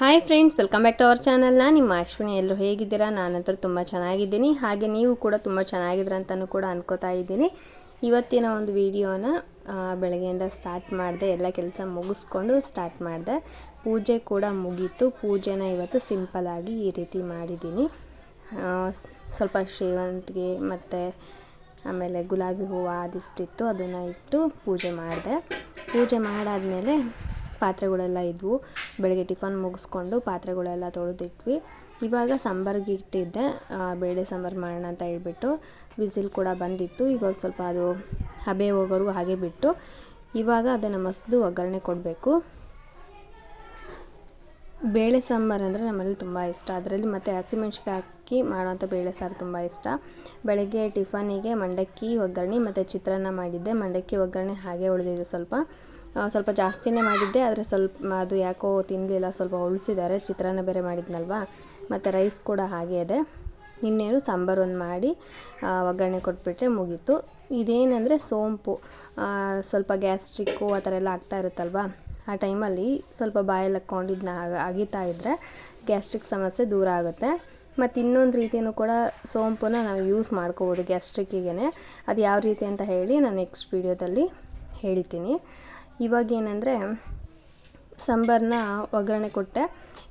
Hi friends welcome back to our channel ನಾನು ನಿಮ್ಮ ಅಶ್ವಿನಿ. ಎಲ್ಲರೂ ಹೇಗಿದ್ದೀರಾ? ನಾನಂತರ ತುಂಬ ಚೆನ್ನಾಗಿದ್ದೀನಿ. ಹಾಗೆ ನೀವು ಕೂಡ ತುಂಬ ಚೆನ್ನಾಗಿದ್ದೀರ ಅಂತಲೂ ಕೂಡ ಅನ್ಕೋತಾ ಇದ್ದೀನಿ. ಇವತ್ತಿನ ಒಂದು ವಿಡಿಯೋನ ಬೆಳಗ್ಗೆಯಿಂದ ಸ್ಟಾರ್ಟ್ ಮಾಡಿದೆ. ಎಲ್ಲ ಕೆಲಸ ಮುಗಿಸ್ಕೊಂಡು ಸ್ಟಾರ್ಟ್ ಮಾಡಿದೆ. ಪೂಜೆ ಕೂಡ ಮುಗೀತು. ಪೂಜೆನ ಇವತ್ತು ಸಿಂಪಲಾಗಿ ಈ ರೀತಿ ಮಾಡಿದ್ದೀನಿ. ಸ್ವಲ್ಪ ಶ್ರೀವಂತಿಗೆ ಮತ್ತು ಆಮೇಲೆ ಗುಲಾಬಿ ಹೂವು ಅದಿಷ್ಟಿತ್ತು ಅದನ್ನು ಇಟ್ಟು ಪೂಜೆ ಮಾಡಿದೆ. ಪೂಜೆ ಮಾಡಾದಮೇಲೆ ಪಾತ್ರೆಗಳೆಲ್ಲ ಇದ್ವು. ಬೆಳಗ್ಗೆ ಟಿಫನ್ ಮುಗಿಸ್ಕೊಂಡು ಪಾತ್ರೆಗಳೆಲ್ಲ ತೊಳೆದಿಟ್ವಿ. ಇವಾಗ ಸಾಂಬಾರಿಗೆ ಇಟ್ಟಿದ್ದೆ. ಬೇಳೆ ಸಾಂಬಾರು ಮಾಡೋಣ ಅಂತ ಹೇಳ್ಬಿಟ್ಟು ವಿಸಿಲ್ ಕೂಡ ಬಂದಿತ್ತು. ಇವಾಗ ಸ್ವಲ್ಪ ಅದು ಹಬೆ ಹೋಗೋರು ಹಾಗೆ ಬಿಟ್ಟು ಇವಾಗ ಅದನ್ನು ಮಸ್ದು ಒಗ್ಗರಣೆ ಕೊಡಬೇಕು. ಬೇಳೆ ಸಾಂಬಾರು ಅಂದರೆ ನಮ್ಮಲ್ಲಿ ತುಂಬ ಇಷ್ಟ. ಅದರಲ್ಲಿ ಮತ್ತು ಹಸಿಮೆಣ್ಸಿಕಾಯಿ ಹಾಕಿ ಮಾಡುವಂಥ ಬೇಳೆ ಸಾರು ತುಂಬ ಇಷ್ಟ. ಬೆಳಗ್ಗೆ ಟಿಫನಿಗೆ ಮಂಡಕ್ಕಿ ಒಗ್ಗರಣೆ ಮತ್ತು ಚಿತ್ರಾನ್ನ ಮಾಡಿದ್ದೆ. ಮಂಡಕ್ಕಿ ಒಗ್ಗರಣೆ ಹಾಗೆ ಉಳಿದಿದೆ ಸ್ವಲ್ಪ. ಸ್ವಲ್ಪ ಜಾಸ್ತಿನೇ ಮಾಡಿದ್ದೆ, ಆದರೆ ಸ್ವಲ್ಪ ಅದು ಯಾಕೋ ತಿನ್ನಲಿಲ್ಲ ಸ್ವಲ್ಪ ಉಳಿಸಿದ್ದಾರೆ, ಚಿತ್ರಾನ್ನ ಬೇರೆ ಮಾಡಿದ್ನಲ್ವಾ? ಮತ್ತು ರೈಸ್ ಕೂಡ ಹಾಗೆ ಇದೆ. ಇನ್ನೇನು ಸಾಂಬಾರು ಒಂದು ಮಾಡಿ ಒಗ್ಗರಣೆ ಕೊಟ್ಬಿಟ್ರೆ ಮುಗೀತು. ಇದೇನೆಂದರೆ ಸೋಂಪು. ಸ್ವಲ್ಪ ಗ್ಯಾಸ್ಟ್ರಿಕ್ಕು ಆ ಥರ ಎಲ್ಲ ಆಗ್ತಾ ಇರುತ್ತಲ್ವಾ? ಆ ಟೈಮಲ್ಲಿ ಸ್ವಲ್ಪ ಬಾಯಲ್ಲಿ ಹಾಕ್ಕೊಂಡು ಇದನ್ನ ಅಗಿತಾ ಇದ್ದರೆ ಗ್ಯಾಸ್ಟ್ರಿಕ್ ಸಮಸ್ಯೆ ದೂರ ಆಗುತ್ತೆ. ಮತ್ತು ಇನ್ನೊಂದು ರೀತಿಯೂ ಕೂಡ ಸೋಂಪನ್ನು ನಾವು ಯೂಸ್ ಮಾಡ್ಕೋಬೋದು ಗ್ಯಾಸ್ಟ್ರಿಕ್ಕಿಗೆ ಅದು ಯಾವ ರೀತಿ ಅಂತ ಹೇಳಿ ನಾನು ನೆಕ್ಸ್ಟ್ ವೀಡಿಯೋದಲ್ಲಿ ಹೇಳ್ತೀನಿ. ಇವಾಗ ಏನಂದರೆ ಸಾಂಬಾರನ್ನ ಒಗ್ಗರಣೆ ಕೊಟ್ಟೆ.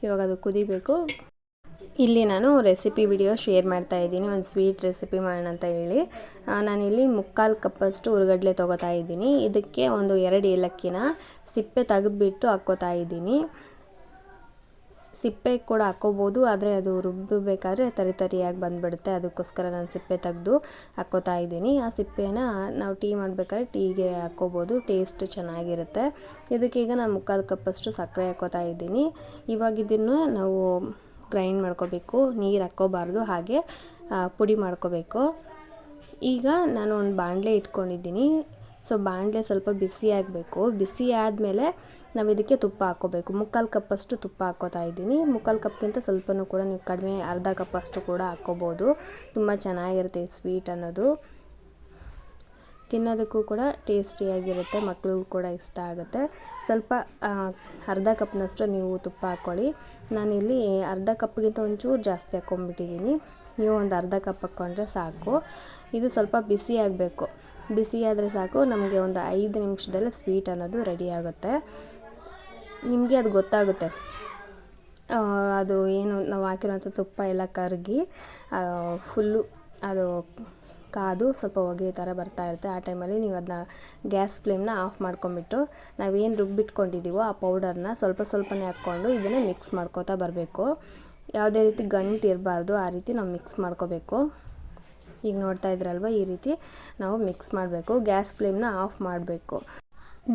ಇವಾಗ ಅದು ಕುದಿಬೇಕು. ಇಲ್ಲಿ ನಾನು ರೆಸಿಪಿ ವಿಡಿಯೋ ಶೇರ್ ಮಾಡ್ತಾ ಇದ್ದೀನಿ. ಒಂದು ಸ್ವೀಟ್ ರೆಸಿಪಿ ಮಾಡೋಣ ಅಂತ ಹೇಳಿ. ನಾನಿಲ್ಲಿ ಮುಕ್ಕಾಲು ಕಪ್ಪಷ್ಟು ಉರುಗಡ್ಲೆ ತೊಗೋತಾ ಇದ್ದೀನಿ. ಇದಕ್ಕೆ ಒಂದು ಎರಡು ಏಲಕ್ಕಿನ ಸಿಪ್ಪೆ ತೆಗೆದುಬಿಟ್ಟು ಹಾಕ್ಕೋತಾ ಇದ್ದೀನಿ. ಸಿಪ್ಪೆ ಕೂಡ ಹಾಕ್ಕೋಬೋದು ಆದರೆ ಅದು ರುಬ್ಬಬೇಕಾದ್ರೆ ತರಿ ತರಿಯಾಗಿ ಬಂದುಬಿಡುತ್ತೆ. ಅದಕ್ಕೋಸ್ಕರ ನಾನು ಸಿಪ್ಪೆ ತೆಗೆದು ಹಾಕ್ಕೋತಾ ಇದ್ದೀನಿ. ಆ ಸಿಪ್ಪೆನ ನಾವು ಟೀ ಮಾಡಬೇಕಾದ್ರೆ ಟೀಗೆ ಹಾಕ್ಕೋಬೋದು ಟೇಸ್ಟ್ ಚೆನ್ನಾಗಿರುತ್ತೆ. ಇದಕ್ಕೀಗ ನಾನು ಮುಕ್ಕಾಲು ಕಪ್ಪಷ್ಟು ಸಕ್ಕರೆ ಹಾಕ್ಕೋತಾ ಇದ್ದೀನಿ. ಇವಾಗ ಇದನ್ನು ನಾವು ಗ್ರೈಂಡ್ ಮಾಡ್ಕೋಬೇಕು, ನೀರು ಹಾಕ್ಕೋಬಾರ್ದು ಹಾಗೆ ಪುಡಿ ಮಾಡ್ಕೋಬೇಕು. ಈಗ ನಾನು ಒಂದು ಬಾಣಲೆ ಇಟ್ಕೊಂಡಿದ್ದೀನಿ. ಸೊ, ಬಾಣಲೆ ಸ್ವಲ್ಪ ಬಿಸಿ ಆಗಬೇಕು. ಬಿಸಿ ಆದಮೇಲೆ ನಾವು ಇದಕ್ಕೆ ತುಪ್ಪ ಹಾಕ್ಕೋಬೇಕು ಮುಕ್ಕಾಲು ಕಪ್ಪಷ್ಟು ತುಪ್ಪ ಹಾಕ್ಕೋತಾ ಇದ್ದೀನಿ. ಮುಕ್ಕಾಲು ಕಪ್ಗಿಂತ ಸ್ವಲ್ಪನೂ ಕೂಡ ನೀವು ಕಡಿಮೆ ಅರ್ಧ ಕಪ್ಪಷ್ಟು ಕೂಡ ಹಾಕ್ಕೋಬೋದು ತುಂಬ ಚೆನ್ನಾಗಿರುತ್ತೆ ಈ ಸ್ವೀಟ್ ಅನ್ನೋದು. ತಿನ್ನೋದಕ್ಕೂ ಕೂಡ ಟೇಸ್ಟಿಯಾಗಿರುತ್ತೆ ಮಕ್ಕಳಿಗೂ ಕೂಡ ಇಷ್ಟ ಆಗುತ್ತೆ. ಸ್ವಲ್ಪ ಅರ್ಧ ಕಪ್ನಷ್ಟು ನೀವು ತುಪ್ಪ ಹಾಕ್ಕೊಳ್ಳಿ ನಾನಿಲ್ಲಿ ಅರ್ಧ ಕಪ್ಗಿಂತ ಒಂಚೂರು ಜಾಸ್ತಿ ಹಾಕ್ಕೊಂಬಿಟ್ಟಿದ್ದೀನಿ ನೀವು ಒಂದು ಅರ್ಧ ಕಪ್ ಹಾಕ್ಕೊಂಡ್ರೆ ಸಾಕು. ಇದು ಸ್ವಲ್ಪ ಬಿಸಿ ಆಗಬೇಕು. ಬಿಸಿ ಸಾಕು. ನಮಗೆ ಒಂದು ಐದು ನಿಮಿಷದಲ್ಲೇ ಸ್ವೀಟ್ ಅನ್ನೋದು ರೆಡಿ ಆಗುತ್ತೆ. ನಿಮಗೆ ಅದು ಗೊತ್ತಾಗುತ್ತೆ. ಅದು ಏನು ನಾವು ಹಾಕಿರೋಂಥ ತುಪ್ಪ ಎಲ್ಲ ಕರಗಿ ಫುಲ್ಲು ಅದು ಕಾದು ಸ್ವಲ್ಪ ಹೊಗೆ ಥರ ಬರ್ತಾ ಇರುತ್ತೆ. ಆ ಟೈಮಲ್ಲಿ ನೀವು ಅದನ್ನ ಗ್ಯಾಸ್ ಫ್ಲೇಮ್ನ ಆಫ್ ಮಾಡ್ಕೊಂಬಿಟ್ಟು ನಾವೇನು ರುಬ್ಬಿಟ್ಕೊಂಡಿದ್ದೀವೋ ಆ ಪೌಡರ್ನ ಸ್ವಲ್ಪ ಸ್ವಲ್ಪನೇ ಹಾಕ್ಕೊಂಡು ಇದನ್ನು ಮಿಕ್ಸ್ ಮಾಡ್ಕೋತಾ ಬರಬೇಕು. ಯಾವುದೇ ರೀತಿ ಗಂಟು ಇರಬಾರ್ದು, ಆ ರೀತಿ ನಾವು ಮಿಕ್ಸ್ ಮಾಡ್ಕೋಬೇಕು. ಈಗ ನೋಡ್ತಾ ಇದ್ರಲ್ವ ಈ ರೀತಿ ನಾವು ಮಿಕ್ಸ್ ಮಾಡಬೇಕು, ಗ್ಯಾಸ್ ಫ್ಲೇಮ್ನ ಆಫ್ ಮಾಡಬೇಕು.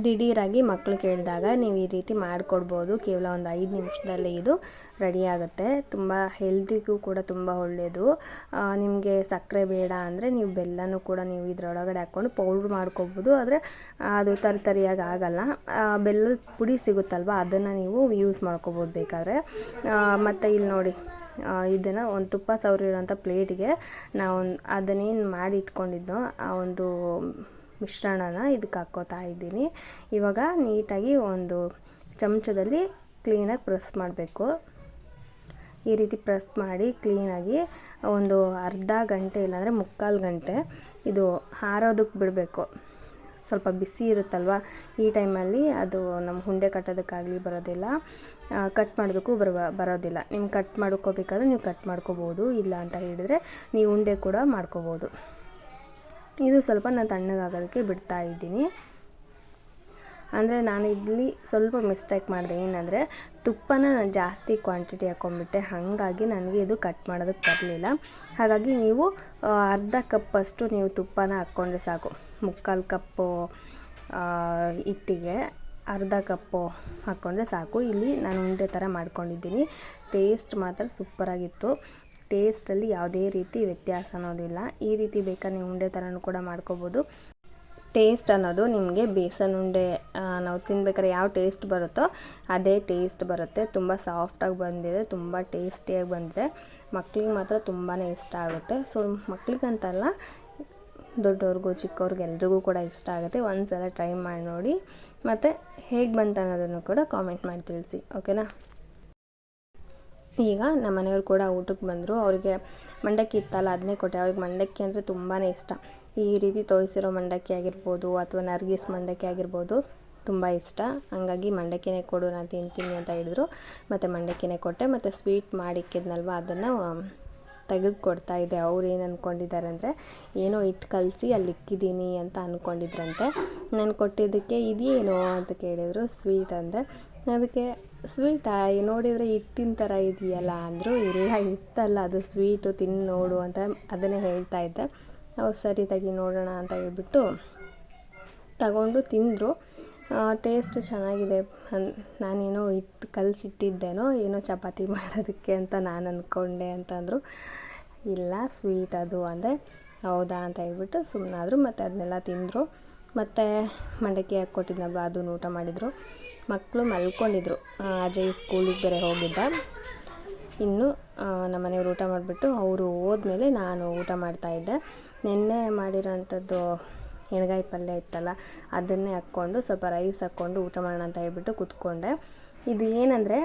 ದಿಢೀರಾಗಿ ಮಕ್ಕಳು ಕೇಳಿದಾಗ ನೀವು ಈ ರೀತಿ ಮಾಡಿಕೊಡ್ಬೋದು. ಕೇವಲ ಒಂದು ಐದು ನಿಮಿಷದಲ್ಲಿ ಇದು ರೆಡಿ ಆಗುತ್ತೆ. ತುಂಬ ಹೆಲ್ದಿಗೂ ಕೂಡ ತುಂಬ ಒಳ್ಳೆಯದು ನಿಮಗೆ ಸಕ್ಕರೆ ಬೇಡ ಅಂದರೆ ನೀವು ಬೆಲ್ಲನೂ ಕೂಡ ನೀವು ಇದರೊಳಗಡೆ ಹಾಕ್ಕೊಂಡು ಪೌಡ್ರ್ ಮಾಡ್ಕೊಬೋದು. ಆದರೆ, ಅದು ತರಿ ತರಿಯಾಗಿ ಆಗಲ್ಲ. ಬೆಲ್ಲದ ಪುಡಿ ಸಿಗುತ್ತಲ್ವ? ಅದನ್ನು ನೀವು ಯೂಸ್ ಮಾಡ್ಕೊಬೋದು ಬೇಕಾದರೆ. ಮತ್ತು ಇಲ್ಲಿ ನೋಡಿ ಇದನ್ನು ಒಂದು ತುಪ್ಪ ಸವರಿರೋಂಥ ಪ್ಲೇಟಿಗೆ ನಾವು ಅದನ್ನೇನು ಮಾಡಿ ಇಟ್ಕೊಂಡಿದ್ದೋ ಆ ಒಂದು ಮಿಶ್ರಣನ ಇದಕ್ಕೆ ಹಾಕ್ಕೋತಾ ಇದ್ದೀನಿ. ಇವಾಗ ನೀಟಾಗಿ ಒಂದು ಚಮಚದಲ್ಲಿ ಕ್ಲೀನಾಗಿ ಪ್ರೆಸ್ ಮಾಡಬೇಕು. ಈ ರೀತಿ ಪ್ರೆಸ್ ಮಾಡಿ ಕ್ಲೀನಾಗಿ ಒಂದು ಅರ್ಧ ಗಂಟೆ ಇಲ್ಲಾಂದರೆ ಮುಕ್ಕಾಲು ಗಂಟೆ ಇದು ಹಾರೋದಕ್ಕೆ ಬಿಡಬೇಕು. ಸ್ವಲ್ಪ ಬಿಸಿ ಇರುತ್ತಲ್ವ? ಈ ಟೈಮಲ್ಲಿ ಅದು ನಮ್ಮ ಹುಂಡೆ ಕಟ್ಟೋದಕ್ಕಾಗಲಿ ಬರೋದಿಲ್ಲ. ಕಟ್ ಮಾಡೋದಕ್ಕೂ ಬರುವ, ಬರೋದಿಲ್ಲ. ನಿಮ್ಗೆ ಕಟ್ ಮಾಡ್ಕೋಬೇಕಾದ್ರೆ ನೀವು ಕಟ್ ಮಾಡ್ಕೋಬೋದು. ಇಲ್ಲ ಅಂತ ಹೇಳಿದರೆ ನೀವು ಉಂಡೆ ಕೂಡ ಮಾಡ್ಕೋಬೋದು. ಇದು ಸ್ವಲ್ಪ ನಾನು ತಣ್ಣಗಾಗೋದಕ್ಕೆ ಬಿಡ್ತಾ ಇದ್ದೀನಿ. ಅಂದರೆ ನಾನು ಇಲ್ಲಿ ಸ್ವಲ್ಪ ಮಿಸ್ಟೇಕ್ ಮಾಡಿದೆ. ಏನಂದರೆ ತುಪ್ಪನ ನಾನು ಜಾಸ್ತಿ ಕ್ವಾಂಟಿಟಿ ಹಾಕ್ಕೊಂಡ್ಬಿಟ್ಟೆ. ಹಾಗಾಗಿ ನನಗೆ ಇದು ಕಟ್ ಮಾಡೋದಕ್ಕೆ ಬರಲಿಲ್ಲ. ಹಾಗಾಗಿ ನೀವು ಅರ್ಧ ಕಪ್ಪಷ್ಟು ನೀವು ತುಪ್ಪನ ಹಾಕ್ಕೊಂಡ್ರೆ ಸಾಕು. ಮುಕ್ಕಾಲು ಕಪ್ಪು ಹಿಟ್ಟಿಗೆ ಅರ್ಧ ಕಪ್ಪು ಹಾಕ್ಕೊಂಡ್ರೆ ಸಾಕು. ಇಲ್ಲಿ ನಾನು ಉಂಡೆ ಥರ ಮಾಡ್ಕೊಂಡಿದ್ದೀನಿ. ಟೇಸ್ಟ್ ಮಾತ್ರ ಸೂಪರಾಗಿತ್ತು. ಟೇಸ್ಟಲ್ಲಿ ಯಾವುದೇ ರೀತಿ ವ್ಯತ್ಯಾಸ ಅನ್ನೋದಿಲ್ಲ. ಈ ರೀತಿ ಬೇಕಾದ್ರೆ ನೀವು ಉಂಡೆ ಥರನೂ ಕೂಡ ಮಾಡ್ಕೋಬೋದು. ಟೇಸ್ಟ್ ಅನ್ನೋದು ನಿಮಗೆ ಬೇಸನ್ ಉಂಡೆ ನಾವು ತಿನ್ಬೇಕಾದ್ರೆ ಯಾವ ಟೇಸ್ಟ್ ಬರುತ್ತೋ ಅದೇ ಟೇಸ್ಟ್ ಬರುತ್ತೆ. ತುಂಬ ಸಾಫ್ಟಾಗಿ ಬಂದಿದೆ, ತುಂಬ ಟೇಸ್ಟಿಯಾಗಿ ಬಂದಿದೆ. ಮಕ್ಳಿಗೆ ಮಾತ್ರ ತುಂಬಾ ಇಷ್ಟ ಆಗುತ್ತೆ. ಸೊ ಮಕ್ಳಿಗಂತಲ್ಲ, ದೊಡ್ಡವ್ರಿಗೂ ಚಿಕ್ಕವ್ರಿಗೆಲ್ರಿಗೂ ಕೂಡ ಇಷ್ಟ ಆಗುತ್ತೆ. ಒಂದು ಸಲ ಟ್ರೈ ಮಾಡಿ ನೋಡಿ. ಮತ್ತು ಹೇಗೆ ಬಂತು ಅನ್ನೋದನ್ನು ಕೂಡ ಕಾಮೆಂಟ್ ಮಾಡಿ ತಿಳಿಸಿ. ಓಕೆನಾ ಈಗ ನಮ್ಮ ಮನೆಯವರು ಕೂಡ ಊಟಕ್ಕೆ ಬಂದರು. ಅವರಿಗೆ ಮಂಡಕ್ಕಿ ಇತ್ತಲ್ಲ ಅದನ್ನೇ ಕೊಟ್ಟೆ. ಅವ್ರಿಗೆ ಮಂಡಕ್ಕಿ ಅಂದರೆ ತುಂಬಾ ಇಷ್ಟ. ಈ ರೀತಿ ತೋಯಿಸಿರೋ ಮಂಡಕ್ಕಿ ಆಗಿರ್ಬೋದು ಅಥವಾ ನರ್ಗಿಸ್ ಮಂಡಕ್ಕಿ ಆಗಿರ್ಬೋದು ತುಂಬ ಇಷ್ಟ. ಹಂಗಾಗಿ ಮಂಡಕ್ಕಿನೇ ಕೊಡು, ನಾನು ತಿಂತೀನಿ ಅಂತ ಹೇಳಿದ್ರು. ಮತ್ತು ಮಂಡಕ್ಕಿನೇ ಕೊಟ್ಟೆ. ಮತ್ತು ಸ್ವೀಟ್ ಮಾಡಿಕ್ಕಿದ್ನಲ್ವ ಅದನ್ನು ತೆಗೆದು ಕೊಡ್ತಾ ಇದ್ದೆ. ಅವ್ರು ಏನು ಅಂದ್ಕೊಂಡಿದ್ದಾರೆ ಅಂದರೆ, ಏನೋ ಇಟ್ಟು ಕಲಸಿ ಅಲ್ಲಿ ಇಕ್ಕಿದ್ದೀನಿ ಅಂತ ಅಂದ್ಕೊಂಡಿದ್ರಂತೆ ನಾನು ಕೊಟ್ಟಿದ್ದಕ್ಕೆ ಇದೇನು ಅಂತ ಕೇಳಿದರು. ಸ್ವೀಟ್ ಅಂದರೆ, ಅದಕ್ಕೆ ಸ್ವೀಟಾ ನೋಡಿದರೆ ಹಿಟ್ಟಿನ ಥರ ಇದೆಯಲ್ಲ? ಅಂದರು, ಇಲ್ಲ, ಹಿಟ್ಟಲ್ಲ. ಅದು ಸ್ವೀಟು ತಿಂದು ನೋಡು ಅಂತ ಅದನ್ನೇ ಹೇಳ್ತಾ ಇದ್ದೆ. ಅವ್ರು ಸರಿ, ತಗಿ, ನೋಡೋಣ ಅಂತ ಹೇಳ್ಬಿಟ್ಟು ತಗೊಂಡು ತಿಂದರು. ಟೇಸ್ಟ್ ಚೆನ್ನಾಗಿದೆ. ನಾನೇನೋ ಹಿಟ್ಟು ಕಲಸಿಟ್ಟಿದ್ದೇನೋ, ಏನೋ ಚಪಾತಿ ಮಾಡೋದಕ್ಕೆ ಅಂತ ನಾನು ಅಂದ್ಕೊಂಡೆ ಅಂತಂದರು. ಇಲ್ಲ ಸ್ವೀಟ್ ಅದು ಅಂದರೆ ಹೌದಾ ಅಂತ ಹೇಳ್ಬಿಟ್ಟು ಸುಮ್ಮನಾದರು ಮತ್ತು ಅದನ್ನೆಲ್ಲ ತಿಂದರು. ಮತ್ತು ಮಂಡಕ್ಕಿ ಹಾಕ್ಕೊಟ್ಟಿದ್ನಲ್ವ ಅದನ್ನು ಊಟ ಮಾಡಿದರು. ಮಕ್ಕಳು ಮಲ್ಕೊಂಡಿದ್ರು. ಅಜಯ್ ಸ್ಕೂಲಿಗೆ ಬೇರೆ ಹೋಗಿದ್ದ. ಇನ್ನು ನಮ್ಮ ಮನೆಯವ್ರು ಊಟ ಮಾಡಿಬಿಟ್ಟು ಅವರು ಹೋದ್ಮೇಲೆ ನಾನು ಊಟ ಮಾಡ್ತಾಯಿದ್ದೆ ನಿನ್ನೆ ಮಾಡಿರೋಂಥದ್ದು ಎಣ್ಗಾಯಿ ಪಲ್ಯ ಇತ್ತಲ್ಲ, ಅದನ್ನೇ ಹಾಕ್ಕೊಂಡು ಸ್ವಲ್ಪ ರೈಸ್ ಹಾಕ್ಕೊಂಡು ಊಟ ಮಾಡೋಣ ಅಂತ ಹೇಳ್ಬಿಟ್ಟು ಕೂತ್ಕೊಂಡೆ. ಇದು ಏನಂದರೆ,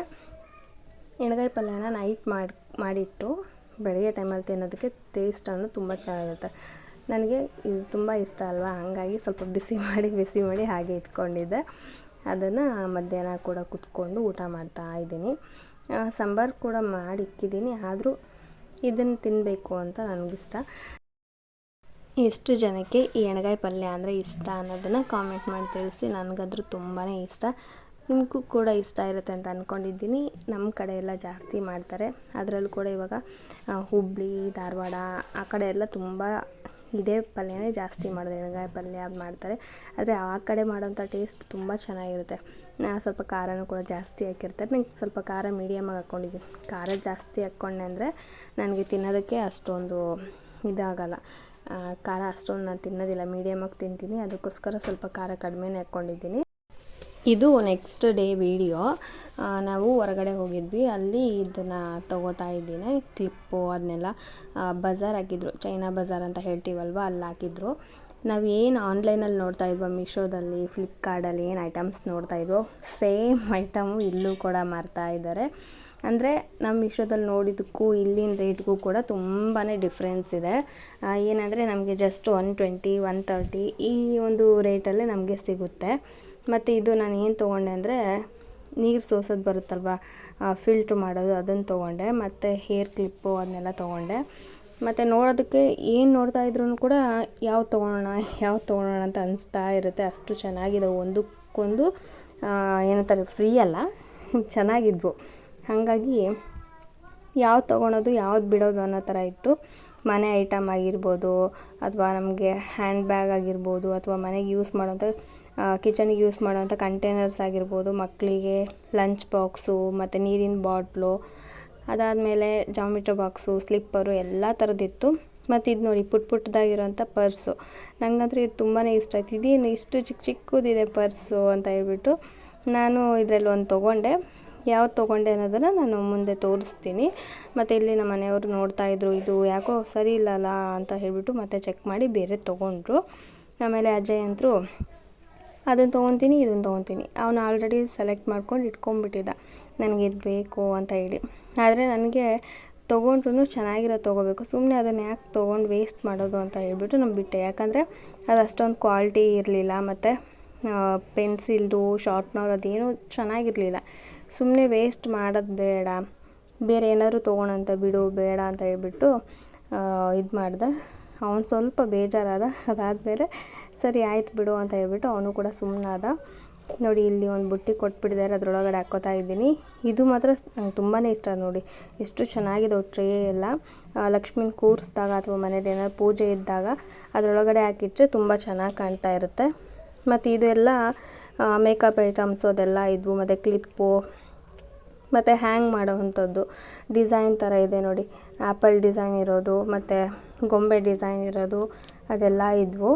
ಎಣ್ಗಾಯಿ ಪಲ್ಯನ ನೈಟ್ ಮಾಡಿ, ಮಾಡಿಟ್ಟು ಬೆಳಗ್ಗೆ ಟೈಮಲ್ಲಿ ತಿನ್ನೋದಕ್ಕೆ ಟೇಸ್ಟ್ ಅನ್ನೋದು ತುಂಬ ಚೆನ್ನಾಗಿರುತ್ತೆ. ನನಗೆ ಇದು ತುಂಬ ಇಷ್ಟ ಅಲ್ವಾ? ಹಾಗಾಗಿ ಸ್ವಲ್ಪ ಬಿಸಿ ಮಾಡಿ ಬಿಸಿ ಮಾಡಿ ಹಾಗೆ ಇಟ್ಕೊಂಡಿದ್ದೆ. ಅದನ್ನು ಮಧ್ಯಾಹ್ನ ಕೂಡ ಕುತ್ಕೊಂಡು ಊಟ ಮಾಡ್ತಾ ಇದ್ದೀನಿ. ಸಾಂಬಾರು ಕೂಡ ಮಾಡಿ ಇಕ್ಕಿದ್ದೀನಿ ಆದರೂ ಇದನ್ನು ತಿನ್ನಬೇಕು ಅಂತ ನನಗಿಷ್ಟ. ಎಷ್ಟು ಜನಕ್ಕೆ ಈ ಎಣ್ಗಾಯಿ ಪಲ್ಯ ಅಂದರೆ ಇಷ್ಟ ಅನ್ನೋದನ್ನು ಕಾಮೆಂಟ್ ಮಾಡಿ ತಿಳಿಸಿ, ನನಗಾದ್ರೂ ತುಂಬಾ ಇಷ್ಟ. ನಿಮಗೂ ಕೂಡ ಇಷ್ಟ ಇರುತ್ತೆ ಅಂತ ಅಂದ್ಕೊಂಡಿದ್ದೀನಿ ನಮ್ಮ ಕಡೆ ಎಲ್ಲ ಜಾಸ್ತಿ ಮಾಡ್ತಾರೆ. ಅದರಲ್ಲೂ ಕೂಡ ಇವಾಗ ಹುಬ್ಬಳ್ಳಿ ಧಾರವಾಡ, ಆ ಕಡೆ ಎಲ್ಲ ತುಂಬ ಇದೇ ಪಲ್ಯನೇ ಜಾಸ್ತಿ ಮಾಡೋದು, ಎಣ್ಗಾಯಿ ಪಲ್ಯ ಅದು ಮಾಡ್ತಾರೆ. ಆದರೆ ಆ ಕಡೆ ಮಾಡೋಂಥ ಟೇಸ್ಟ್ ತುಂಬ ಚೆನ್ನಾಗಿರುತ್ತೆ. ನಾನು ಸ್ವಲ್ಪ ಖಾರನೂ ಕೂಡ ಜಾಸ್ತಿ ಹಾಕಿರ್ತಾರೆ. ನಂಗೆ ಸ್ವಲ್ಪ ಖಾರ ಮೀಡಿಯಮ್ಮಾಗಿ ಹಾಕ್ಕೊಂಡಿದ್ದೀನಿ ಖಾರ ಜಾಸ್ತಿ ಹಾಕ್ಕೊಂಡೆ ಅಂದರೆ ನನಗೆ ತಿನ್ನೋದಕ್ಕೆ ಅಷ್ಟೊಂದು ಇದಾಗಲ್ಲ. ಖಾರ ಅಷ್ಟೊಂದು ನಾನು ತಿನ್ನೋದಿಲ್ಲ. ಮೀಡಿಯಮ್ಮಾಗಿ ತಿಂತೀನಿ. ಅದಕ್ಕೋಸ್ಕರ ಸ್ವಲ್ಪ ಖಾರ ಕಡಿಮೆನೇ ಹಾಕ್ಕೊಂಡಿದ್ದೀನಿ ಇದು ನೆಕ್ಸ್ಟ್ ಡೇ ವಿಡಿಯೋ ನಾವು ಹೊರಗಡೆ ಹೋಗಿದ್ವಿ. ಅಲ್ಲಿ ಇದನ್ನು ತೊಗೋತಾ ಇದ್ದೀನಿ. ಕ್ಲಿಪ್ಪು ಅದನ್ನೆಲ್ಲ ಬಜಾರ್ ಹಾಕಿದ್ರು. ಚೈನಾ ಬಜಾರ್ ಅಂತ ಹೇಳ್ತೀವಲ್ವ, ಅಲ್ಲಿ ಹಾಕಿದ್ರು. ನಾವು ಏನು ಆನ್ಲೈನಲ್ಲಿ ನೋಡ್ತಾ ಇದ್ವೋ ಮೀಶೋದಲ್ಲಿ ಫ್ಲಿಪ್ಕಾರ್ಟಲ್ಲಿ ಏನು ಐಟಮ್ಸ್ ನೋಡ್ತಾ ಇದ್ವೋ ಸೇಮ್ ಐಟಮು ಇಲ್ಲೂ ಕೂಡ ಮಾರ್ತಾ ಇದ್ದಾರೆ ಅಂದರೆ ನಮ್ಮ ಮೀಶೋದಲ್ಲಿ ನೋಡಿದ್ದಕ್ಕೂ ಇಲ್ಲಿನ ರೇಟ್ಗೂ ಕೂಡ ತುಂಬಾ ಡಿಫ್ರೆನ್ಸ್ ಇದೆ. ಏನಂದರೆ ನಮಗೆ just one twenty one thirty ಈ ಒಂದು ರೇಟಲ್ಲೇ ನಮಗೆ ಸಿಗುತ್ತೆ. ಮತ್ತು ಇದು ನಾನು ಏನು ತೊಗೊಂಡೆ ಅಂದರೆ ನೀರು ಸೋಸೋದು ಬರುತ್ತಲ್ವ ಫಿಲ್ಟ್ರ್ ಮಾಡೋದು ಅದನ್ನು ತೊಗೊಂಡೆ. ಮತ್ತು ಹೇರ್ ಕ್ಲಿಪ್ಪು ಅದನ್ನೆಲ್ಲ ತೊಗೊಂಡೆ. ಮತ್ತು ನೋಡೋದಕ್ಕೆ ಏನು ನೋಡ್ತಾ ಇದ್ರೂ ಕೂಡ ಯಾವ್ದು ತೊಗೊಳೋಣ ಯಾವ್ದು ತೊಗೊಳೋಣ ಅಂತ ಅನಿಸ್ತಾ ಇರುತ್ತೆ. ಅಷ್ಟು ಚೆನ್ನಾಗಿದೆ. ಒಂದಕ್ಕೊಂದು ಏನಂತಾರೆ ಫ್ರೀ ಅಲ್ಲ, ಚೆನ್ನಾಗಿದ್ವು. ಹಾಗಾಗಿ ಯಾವ್ದು ತೊಗೊಳೋದು, ಯಾವ್ದು ಬಿಡೋದು ಅನ್ನೋ ಥರ ಇತ್ತು. ಮನೆ ಐಟಮ್ ಆಗಿರ್ಬೋದು, ಅಥವಾ ನಮಗೆ ಹ್ಯಾಂಡ್ ಬ್ಯಾಗ್ ಆಗಿರ್ಬೋದು, ಅಥವಾ ಮನೆಗೆ ಯೂಸ್ ಮಾಡೋಂಥ ಕಿಚನಿಗೆ ಯೂಸ್ ಮಾಡೋವಂಥ ಕಂಟೈನರ್ಸ್ ಆಗಿರ್ಬೋದು ಮಕ್ಕಳಿಗೆ ಲಂಚ್ ಬಾಕ್ಸು ಮತ್ತು ನೀರಿನ ಬಾಟ್ಲು ಅದಾದಮೇಲೆ ಜಾಮಿಟ್ರಿ ಬಾಕ್ಸು ಸ್ಲಿಪ್ಪರು ಎಲ್ಲ ಥರದ್ದಿತ್ತು ಮತ್ತು ಇದು ನೋಡಿ ಪುಟ್ಟ ಪುಟ್ಟದಾಗಿರೋಂಥ ಪರ್ಸು ನನಗಂದ್ರೆ ಇದು ತುಂಬಾ ಇಷ್ಟ ಆಯ್ತು. ಇದೇನು ಇಷ್ಟು ಚಿಕ್ಕ ಚಿಕ್ಕದಿದೆ ಪರ್ಸು ಅಂತ ಹೇಳ್ಬಿಟ್ಟು ನಾನು ಇದರಲ್ಲಿ ಒಂದು ತೊಗೊಂಡೆ. ಯಾವ್ದು ತೊಗೊಂಡೆ ಅನ್ನೋದನ್ನು ನಾನು ಮುಂದೆ ತೋರಿಸ್ತೀನಿ. ಮತ್ತು ಇಲ್ಲಿ ನಮ್ಮ ಮನೆಯವರು ನೋಡ್ತಾಯಿದ್ರು ಇದು ಯಾಕೋ ಸರಿ ಇಲ್ಲಲ್ಲ ಅಂತ ಹೇಳಿಬಿಟ್ಟು ಮತ್ತೆ ಚೆಕ್ ಮಾಡಿ ಬೇರೆ ತೊಗೊಂಡ್ರು. ಆಮೇಲೆ ಅಜಯ್ ಅಂತೂ ಅದನ್ನು ತೊಗೊತೀನಿ, ಇದನ್ನು ತೊಗೊತೀನಿ. ಅವನು ಆಲ್ರೆಡಿ ಸೆಲೆಕ್ಟ್ ಮಾಡ್ಕೊಂಡು ಇಟ್ಕೊಂಡ್ಬಿಟ್ಟಿದ್ದ. ನನಗೆ ಇದು ಬೇಕು ಅಂತ ಹೇಳಿ. ಆದರೆ ನನಗೆ ತೊಗೊಂಡ್ರೂ ಚೆನ್ನಾಗಿರೋ ತೊಗೋಬೇಕು. ಸುಮ್ಮನೆ ಅದನ್ನು ಯಾಕೆ ತೊಗೊಂಡು ವೇಸ್ಟ್ ಮಾಡೋದು ಅಂತ ಹೇಳಿಬಿಟ್ಟು ನಾನು ಬಿಟ್ಟೆ. ಯಾಕಂದರೆ ಅದು ಅಷ್ಟೊಂದು ಕ್ವಾಲಿಟಿ ಇರಲಿಲ್ಲ ಮತ್ತು ಪೆನ್ಸಿಲ್ದು ಶಾರ್ಪ್ನರ್ ಅದೇನು ಚೆನ್ನಾಗಿರಲಿಲ್ಲ. ಸುಮ್ಮನೆ ವೇಸ್ಟ್ ಮಾಡೋದು ಬೇಡ. ಬೇರೆ ಏನಾದರೂ ತೊಗೊಳಂತ ಬಿಡು, ಬೇಡ ಅಂತ ಹೇಳಿಬಿಟ್ಟು ಇದು ಮಾಡಿದೆ. ಅವನು ಸ್ವಲ್ಪ ಬೇಜಾರಾದ. ಅದಾದಮೇಲೆ ಸರಿ ಆಯ್ತು ಬಿಡು ಅಂತ ಹೇಳ್ಬಿಟ್ಟು ಅವನು ಕೂಡ ಸುಮ್ಮನಾದ ನೋಡಿ, ಇಲ್ಲಿ ಒಂದು ಬುಟ್ಟಿ ಕೊಟ್ಬಿಟ್ಟಿದ್ದಾರೆ, ಅದರೊಳಗಡೆ ಹಾಕ್ಕೋತಾ ಇದ್ದೀನಿ. ಇದು ಮಾತ್ರ ನಂಗೆ ತುಂಬಾ ಇಷ್ಟ ನೋಡಿ. ಎಷ್ಟು ಚೆನ್ನಾಗಿದೆ ಟ್ರೇ ಎಲ್ಲ. ಲಕ್ಷ್ಮೀನ ಕೂರಿಸಿದಾಗ ಅಥವಾ ಮನೇಲಿ ಏನಾದ್ರು ಪೂಜೆ ಇದ್ದಾಗ ಅದರೊಳಗಡೆ ಹಾಕಿಟ್ರೆ ತುಂಬ ಚೆನ್ನಾಗಿ ಕಾಣ್ತಾ ಇರುತ್ತೆ. ಮತ್ತು ಇದೆಲ್ಲ ಮೇಕಪ್ ಐಟಮ್ಸು ಅದೆಲ್ಲ ಇದ್ವು ಮತ್ತು ಕ್ಲಿಪ್ಪು ಮತ್ತು ಹ್ಯಾಂಗ್ ಮಾಡೋವಂಥದ್ದು. ಡಿಸೈನ್ ಥರ ಇದೆ ನೋಡಿ. ಆ್ಯಪಲ್ ಡಿಸೈನ್ ಇರೋದು, ಮತ್ತು ಗೊಂಬೆ ಡಿಸೈನ್ ಇರೋದು, ಅದೆಲ್ಲ ಇದ್ವು.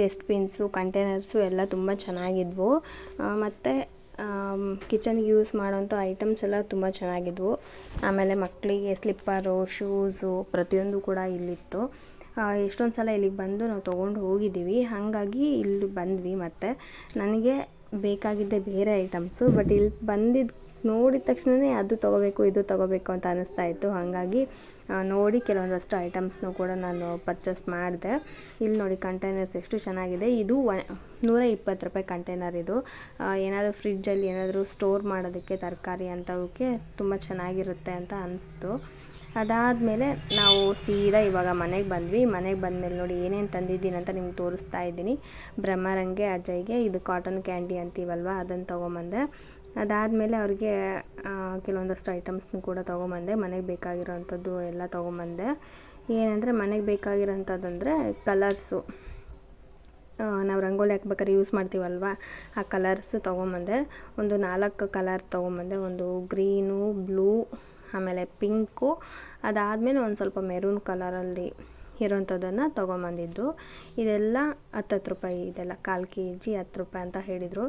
ಡಸ್ಟ್ಬಿನ್ಸು, ಕಂಟೈನರ್ಸು ಎಲ್ಲ ತುಂಬ ಚೆನ್ನಾಗಿದ್ವು. ಮತ್ತು ಕಿಚನ್ಗೆ ಯೂಸ್ ಮಾಡೋಂಥ ಐಟಮ್ಸ್ ಎಲ್ಲ ತುಂಬ ಚೆನ್ನಾಗಿದ್ವು. ಆಮೇಲೆ ಮಕ್ಕಳಿಗೆ ಸ್ಲಿಪ್ಪರು, ಶೂಸು ಪ್ರತಿಯೊಂದು ಕೂಡ ಇಲ್ಲಿತ್ತು. ಎಷ್ಟೊಂದು ಸಲ ಇಲ್ಲಿಗೆ ಬಂದು ನಾವು ತೊಗೊಂಡು ಹೋಗಿದ್ದೀವಿ. ಹಾಗಾಗಿ ಇಲ್ಲಿ ಬಂದ್ವಿ ಮತ್ತು. ನನಗೆ ಬೇಕಾಗಿದ್ದೆ ಬೇರೆ ಐಟಮ್ಸು, ಬಟ್ ಇಲ್ಲಿ ಬಂದಿದ್ದು ನೋಡಿದ ತಕ್ಷಣವೇ ಅದು ತೊಗೋಬೇಕು, ಇದು ತೊಗೋಬೇಕು ಅಂತ ಅನ್ನಿಸ್ತಾ ಇತ್ತು ಹಾಗಾಗಿ ನೋಡಿ ಕೆಲವೊಂದಷ್ಟು ಐಟಮ್ಸ್ನು ಕೂಡ ನಾನು ಪರ್ಚೇಸ್ ಮಾಡಿದೆ. ಇಲ್ಲಿ ನೋಡಿ ಕಂಟೈನರ್ಸ್ ಎಷ್ಟು ಚೆನ್ನಾಗಿದೆ. ಇದು ಒ ನೂರ ಇಪ್ಪತ್ತು ರೂಪಾಯಿ ಕಂಟೈನರ್ ಇದು. ಏನಾದರೂ ಫ್ರಿಜ್ಜಲ್ಲಿ ಏನಾದರೂ ಸ್ಟೋರ್ ಮಾಡೋದಕ್ಕೆ ತರಕಾರಿ ಅಂಥವಕ್ಕೆ ತುಂಬ ಚೆನ್ನಾಗಿರುತ್ತೆ ಅಂತ ಅನಿಸ್ತು. ಅದಾದಮೇಲೆ ನಾವು ಸೀದಾ ಇವಾಗ ಮನೆಗೆ ಬಂದ್ವಿ. ಮನೆಗೆ ಬಂದಮೇಲೆ ನೋಡಿ ಏನೇನು ತಂದಿದ್ದೀನಿ ಅಂತ ನಿಮ್ಗೆ ತೋರಿಸ್ತಾ ಇದ್ದೀನಿ. ಬ್ರಹ್ಮರಂಗೆ, ಅಜಯ್ಗೆ, ಇದು ಕಾಟನ್ ಕ್ಯಾಂಡಿ ಅಂತೀವಲ್ವ, ಅದನ್ನು ತೊಗೊಂಬಂದೆ. ಅದಾದಮೇಲೆ ಅವ್ರಿಗೆ ಕೆಲವೊಂದಷ್ಟು ಐಟಮ್ಸ್ನ ಕೂಡ ತೊಗೊಂಬಂದೆ, ಮನೆಗೆ ಬೇಕಾಗಿರೋವಂಥದ್ದು ಎಲ್ಲ ತೊಗೊಂಬಂದೆ. ಏನಂದರೆ ಮನೆಗೆ ಬೇಕಾಗಿರೋಂಥದ್ದಂದರೆ ಕಲರ್ಸು. ನಾವು ರಂಗೋಲಿ ಹಾಕ್ಬೇಕಾದ್ರೆ ಯೂಸ್ ಮಾಡ್ತೀವಲ್ವ? ಆ ಕಲರ್ಸು ತೊಗೊಂಬಂದೆ, ಒಂದು ನಾಲ್ಕು ಕಲರ್ ತೊಗೊಂಬಂದೆ, ಒಂದು ಗ್ರೀನು, ಬ್ಲೂ, ಆಮೇಲೆ ಪಿಂಕು, ಅದಾದಮೇಲೆ ಒಂದು ಸ್ವಲ್ಪ ಮೆರೂನ್ ಕಲರಲ್ಲಿ ಇರೋಂಥದ್ದನ್ನು ತೊಗೊಂಬಂದಿದ್ದು. ಇದೆಲ್ಲ ಹತ್ತತ್ತು ರೂಪಾಯಿ, ಇದೆಲ್ಲ ಕಾಲು ಕೆ ಜಿ ಹತ್ತು ರೂಪಾಯಿ ಅಂತ ಹೇಳಿದರು.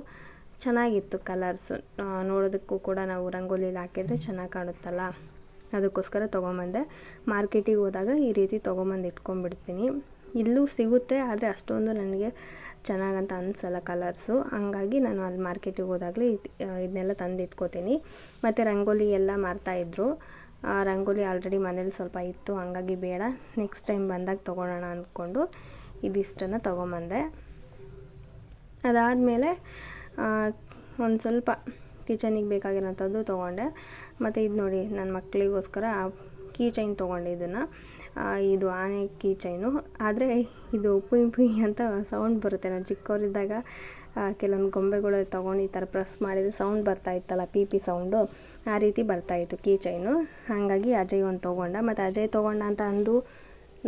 ಚೆನ್ನಾಗಿತ್ತು ಕಲರ್ಸು ನೋಡೋದಕ್ಕೂ ಕೂಡ ನಾವು ರಂಗೋಲಿಲಿ ಹಾಕಿದರೆ ಚೆನ್ನಾಗಿ ಕಾಣುತ್ತಲ್ಲ. ಅದಕ್ಕೋಸ್ಕರ ತೊಗೊಂಬಂದೆ. ಮಾರ್ಕೆಟಿಗೆ ಹೋದಾಗ ಈ ರೀತಿ ತೊಗೊಂಬಂದು ಇಟ್ಕೊಂಡ್ಬಿಡ್ತೀನಿ. ಇಲ್ಲೂ ಸಿಗುತ್ತೆ, ಆದರೆ ಅಷ್ಟೊಂದು ನನಗೆ ಚೆನ್ನಾಗಂತ ಅನಿಸಲ್ಲ ಕಲರ್ಸು ಹಂಗಾಗಿ ನಾನು ಅಲ್ಲಿ ಮಾರ್ಕೆಟಿಗೆ ಹೋದಾಗಲೇ ಇದನ್ನೆಲ್ಲ ತಂದು ಇಟ್ಕೋತೀನಿ. ಮತ್ತು ರಂಗೋಲಿ ಎಲ್ಲ ಮಾರ್ತಾಯಿದ್ರು ರಂಗೋಲಿ ಆಲ್ರೆಡಿ ಮನೇಲಿ ಸ್ವಲ್ಪ ಇತ್ತು, ಹಂಗಾಗಿ ಬೇಡ. ನೆಕ್ಸ್ಟ್ ಟೈಮ್ ಬಂದಾಗ ತೊಗೊಳೋಣ ಅಂದ್ಕೊಂಡು ಇದಿಷ್ಟನ್ನು ತೊಗೊಂಬಂದೆ. ಅದಾದಮೇಲೆ ಒಂದು ಸ್ವಲ್ಪ ಕಿಚನಿಗೆ ಬೇಕಾಗಿರೋಂಥದ್ದು ತೊಗೊಂಡೆ. ಮತ್ತು ಇದು ನೋಡಿ ನನ್ನ ಮಕ್ಕಳಿಗೋಸ್ಕರ ಕೀ ಚೈನ್ ತೊಗೊಂಡೆ ಇದನ್ನು. ಇದು ಆನೆ ಕೀ ಚೈನು ಆದರೆ ಇದು ಪುಯ್ ಪುಯ್ ಅಂತ ಸೌಂಡ್ ಬರುತ್ತೆ. ನಾನು ಚಿಕ್ಕವರಿದ್ದಾಗ ಕೆಲವೊಂದು ಗೊಂಬೆಗಳು ತೊಗೊಂಡು ಈ ಥರ ಪ್ರೆಸ್ ಮಾಡಿದರೆ ಸೌಂಡ್ ಬರ್ತಾ ಇತ್ತಲ್ಲ, ಪಿ ಪಿ ಸೌಂಡು ಆ ರೀತಿ ಬರ್ತಾಯಿತ್ತು ಕೀ ಚೈನು ಹಾಗಾಗಿ ಅಜಯ್ ಒಂದು ತೊಗೊಂಡ. ಮತ್ತು ಅಜಯ್ ತೊಗೊಂಡ ಅಂತ ಅಂದು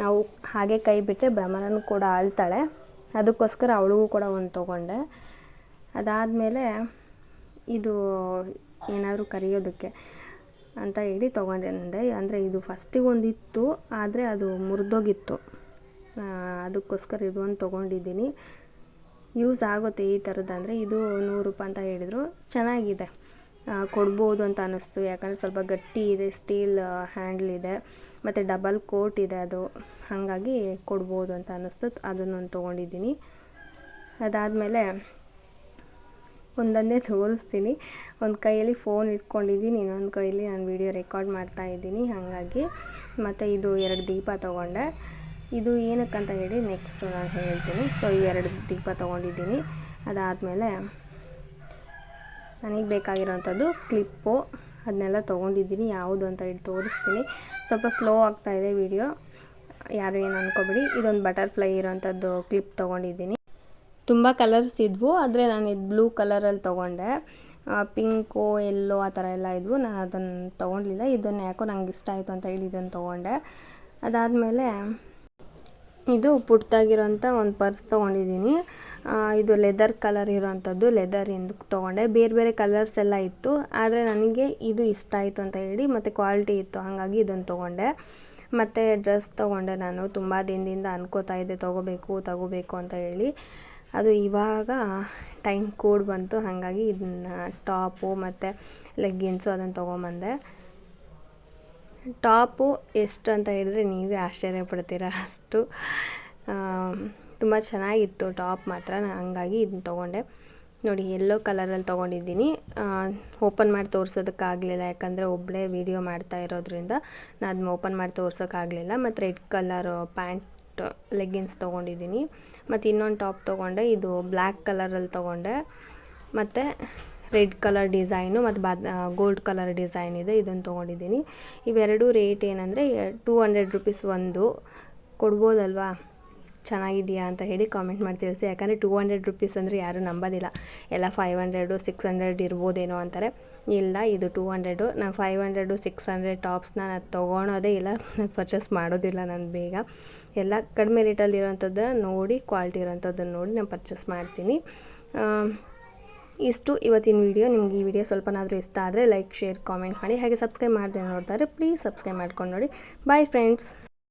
ನಾವು ಹಾಗೆ ಕೈ ಬಿಟ್ಟರೆ ಭ್ರಮರನು ಕೂಡ ಆಳ್ತಾಳೆ. ಅದಕ್ಕೋಸ್ಕರ ಅವಳಿಗೂ ಕೂಡ ಒಂದು ತೊಗೊಂಡೆ. ಅದಾದಮೇಲೆ ಇದು ಏನಾದರೂ ಕರಿಯೋದಕ್ಕೆ ಅಂತ ಹೇಳಿ ತೊಗೊಂಡೆ ಅಂದರೆ ಇದು ಫಸ್ಟಿಗೆ ಒಂದು ಇತ್ತು ಆದರೆ ಅದು ಮುರಿದೋಗಿತ್ತು. ಅದಕ್ಕೋಸ್ಕರ ಇದು ಒಂದು ತೊಗೊಂಡಿದ್ದೀನಿ. ಯೂಸ್ ಆಗುತ್ತೆ ಈ ಥರದ್ದು ಇದು ನೂರು ರೂಪಾಯಿ ಅಂತ ಹೇಳಿದರು. ಚೆನ್ನಾಗಿದೆ. ಕೊಡ್ಬೋದು ಅಂತ ಅನ್ನಿಸ್ತು. ಯಾಕಂದರೆ ಸ್ವಲ್ಪ ಗಟ್ಟಿ ಇದೆ, ಸ್ಟೀಲ್ ಹ್ಯಾಂಡ್ಲ್ ಇದೆ. ಮತ್ತು ಡಬಲ್ ಕೋಟ್ ಇದೆ ಅದು. ಹಾಗಾಗಿ ಕೊಡ್ಬೋದು ಅಂತ ಅನ್ನಿಸ್ತು. ಅದನ್ನೊಂದು ತೊಗೊಂಡಿದ್ದೀನಿ. ಅದಾದಮೇಲೆ ಒಂದೊಂದೇ ತೋರಿಸ್ತೀನಿ. ಒಂದು ಕೈಯಲ್ಲಿ ಫೋನ್ ಇಟ್ಕೊಂಡಿದ್ದೀನಿ, ಇನ್ನೊಂದು ಕೈಯಲ್ಲಿ ನಾನು ವೀಡಿಯೋ ರೆಕಾರ್ಡ್ ಮಾಡ್ತಾ ಇದ್ದೀನಿ, ಹಾಗಾಗಿ. ಮತ್ತು ಇದು ಎರಡು ದೀಪ ತೊಗೊಂಡೆ. ಇದು ಏನಕ್ಕಂತ ಹೇಳಿ ನೆಕ್ಸ್ಟು ನಾನು ಹೇಳ್ತೀನಿ. ಸೊ ಇವೆರಡು ದೀಪ ತೊಗೊಂಡಿದ್ದೀನಿ. ಅದಾದಮೇಲೆ ನನಗೆ ಬೇಕಾಗಿರೋವಂಥದ್ದು ಕ್ಲಿಪ್ಪು ಅದನ್ನೆಲ್ಲ ತೊಗೊಂಡಿದ್ದೀನಿ, ಯಾವುದು ಅಂತ ಹೇಳಿ ತೋರಿಸ್ತೀನಿ. ಸ್ವಲ್ಪ ಸ್ಲೋ ಆಗ್ತಾಯಿದೆ ವಿಡಿಯೋ ಯಾರು ಏನು ಅಂದ್ಕೊಬೇಡಿ ಇದೊಂದು ಬಟರ್ಫ್ಲೈ ಇರೋವಂಥದ್ದು ಕ್ಲಿಪ್ ತೊಗೊಂಡಿದ್ದೀನಿ. ತುಂಬ ಕಲರ್ಸ್ ಇದ್ವು, ಆದರೆ ನಾನು ಇದು ಬ್ಲೂ ಕಲರಲ್ಲಿ ತೊಗೊಂಡೆ. ಪಿಂಕು ಎಲ್ಲೋ ಆ ಥರ ಎಲ್ಲ ಇದ್ವು. ನಾನು ಅದನ್ನು ತೊಗೊಂಡಿಲ್ಲ ಇದನ್ನು ಯಾಕೋ ನಂಗೆ ಇಷ್ಟ ಆಯಿತು ಅಂತ ಹೇಳಿ ಇದನ್ನು ತೊಗೊಂಡೆ. ಅದಾದಮೇಲೆ ಇದು ಪುಟ್ಟದಾಗಿರೋಂಥ ಒಂದು ಪರ್ಸ್ ತೊಗೊಂಡಿದ್ದೀನಿ ಇದು ಲೆದರ್ ಕಲರ್ ಇರೋವಂಥದ್ದು ಲೆದರ್ ಎಂದು ತೊಗೊಂಡೆ. ಬೇರೆ ಬೇರೆ ಕಲರ್ಸ್ ಎಲ್ಲ ಇತ್ತು, ಆದರೆ ನನಗೆ ಇದು ಇಷ್ಟ ಆಯಿತು ಅಂತ ಹೇಳಿ ಮತ್ತು ಕ್ವಾಲಿಟಿ ಇತ್ತು, ಹಾಗಾಗಿ ಇದನ್ನು ತೊಗೊಂಡೆ. ಮತ್ತು ಡ್ರೆಸ್ ತೊಗೊಂಡೆ ನಾನು. ತುಂಬ ದಿನದಿಂದ ಅನ್ಕೋತಾ ಇದ್ದೆ, ತೊಗೋಬೇಕು, ತಗೋಬೇಕು ಅಂತ ಹೇಳಿ. ಅದು ಇವಾಗ ಟೈಮ್ ಕೂಡ ಬಂತು, ಹಾಗಾಗಿ ಇದನ್ನ ಟಾಪು ಮತ್ತು ಲೆಗ್ಗಿನ್ಸು ಅದನ್ನು ತೊಗೊಂಬಂದೆ. ಟಾಪು ಎಷ್ಟು ಅಂತ ಹೇಳಿದರೆ ನೀವೇ ಆಶ್ಚರ್ಯ ಪಡ್ತೀರ ಅಷ್ಟು. ತುಂಬ ಚೆನ್ನಾಗಿತ್ತು ಟಾಪ್ ಮಾತ್ರ ಹಂಗಾಗಿ ಇದನ್ನ ತೊಗೊಂಡೆ. ನೋಡಿ, ಎಲ್ಲೋ ಕಲರಲ್ಲಿ ತೊಗೊಂಡಿದ್ದೀನಿ. ಓಪನ್ ಮಾಡಿ ತೋರ್ಸೋದಕ್ಕಾಗಲಿಲ್ಲ, ಯಾಕಂದರೆ ಒಬ್ಬಳೇ ವೀಡಿಯೋ ಮಾಡ್ತಾ ಇರೋದ್ರಿಂದ ನಾನು ಅದನ್ನ ಓಪನ್ ಮಾಡಿ ತೋರ್ಸೋಕ್ಕಾಗಲಿಲ್ಲ. ಮತ್ತು ರೆಡ್ ಕಲರ್ ಪ್ಯಾಂಟ್, ಲೆಗ್ಗಿನ್ಸ್ ತೊಗೊಂಡಿದ್ದೀನಿ. ಮತ್ತು ಇನ್ನೊಂದು ಟಾಪ್ ತೊಗೊಂಡೆ. ಇದು ಬ್ಲ್ಯಾಕ್ ಕಲರಲ್ಲಿ ತೊಗೊಂಡೆ. ಮತ್ತು ರೆಡ್ ಕಲರ್ ಡಿಸೈನು ಮತ್ತು ಬಾದ್ ಗೋಲ್ಡ್ ಕಲರ್ ಡಿಸೈನ್ ಇದೆ. ಇದನ್ನು ತೊಗೊಂಡಿದ್ದೀನಿ. ಇವೆರಡು ರೇಟ್ ಏನಂದರೆ ಟೂ ಹಂಡ್ರೆಡ್ ರುಪೀಸ್ ಒಂದು. ಕೊಡ್ಬೋದಲ್ವಾ? ಚೆನ್ನಾಗಿದೆಯಾ ಅಂತ ಹೇಳಿ ಕಾಮೆಂಟ್ ಮಾಡಿ ತಿಳಿಸಿ ಯಾಕಂದರೆ ಟೂ ಹಂಡ್ರೆಡ್ ರುಪೀಸ್ ಅಂದರೆ ಯಾರೂ ನಂಬೋದಿಲ್ಲ. ಎಲ್ಲ ಫೈವ್ ಹಂಡ್ರೆಡು ಸಿಕ್ಸ್ ಹಂಡ್ರೆಡ್ ಇರ್ಬೋದೇನೋ ಅಂತಾರೆ. ಇಲ್ಲ, ಇದು ಟೂ ಹಂಡ್ರೆಡು ನಾನು ಫೈವ್ ಹಂಡ್ರೆಡು ಸಿಕ್ಸ್ ಹಂಡ್ರೆಡ್ ಟಾಪ್ಸ್ನ ನಾನು ತೊಗೊಳೋದೇ ಇಲ್ಲ. ನಾನು ಪರ್ಚೇಸ್ ಮಾಡೋದಿಲ್ಲ ನಾನು ಬೇಗ. ಎಲ್ಲ ಕಡಿಮೆ ರೇಟಲ್ಲಿರೋಂಥದ್ದನ್ನ ನೋಡಿ ಕ್ವಾಲಿಟಿ ಇರೋಂಥದ್ದನ್ನು ನೋಡಿ ನಾನು ಪರ್ಚೇಸ್ ಮಾಡ್ತೀನಿ. ಇಷ್ಟು ಇವತ್ತಿನ ವಿಡಿಯೋ ನಿಮ್ಗೆ ಈ ವಿಡಿಯೋ ಸ್ವಲ್ಪನಾದರೂ ಇಷ್ಟ ಆದರೆ ಲೈಕ್ ಶೇರ್ ಕಾಮೆಂಟ್ ಮಾಡಿ. ಹಾಗೆ ಸಬ್ಸ್ಕ್ರೈಬ್ ಮಾಡಿದ್ರೆ ನೋಡ್ತಾರೆ ಪ್ಲೀಸ್ ಸಬ್ಸ್ಕ್ರೈಬ್ ಮಾಡ್ಕೊಂಡು ನೋಡಿ. Bye friends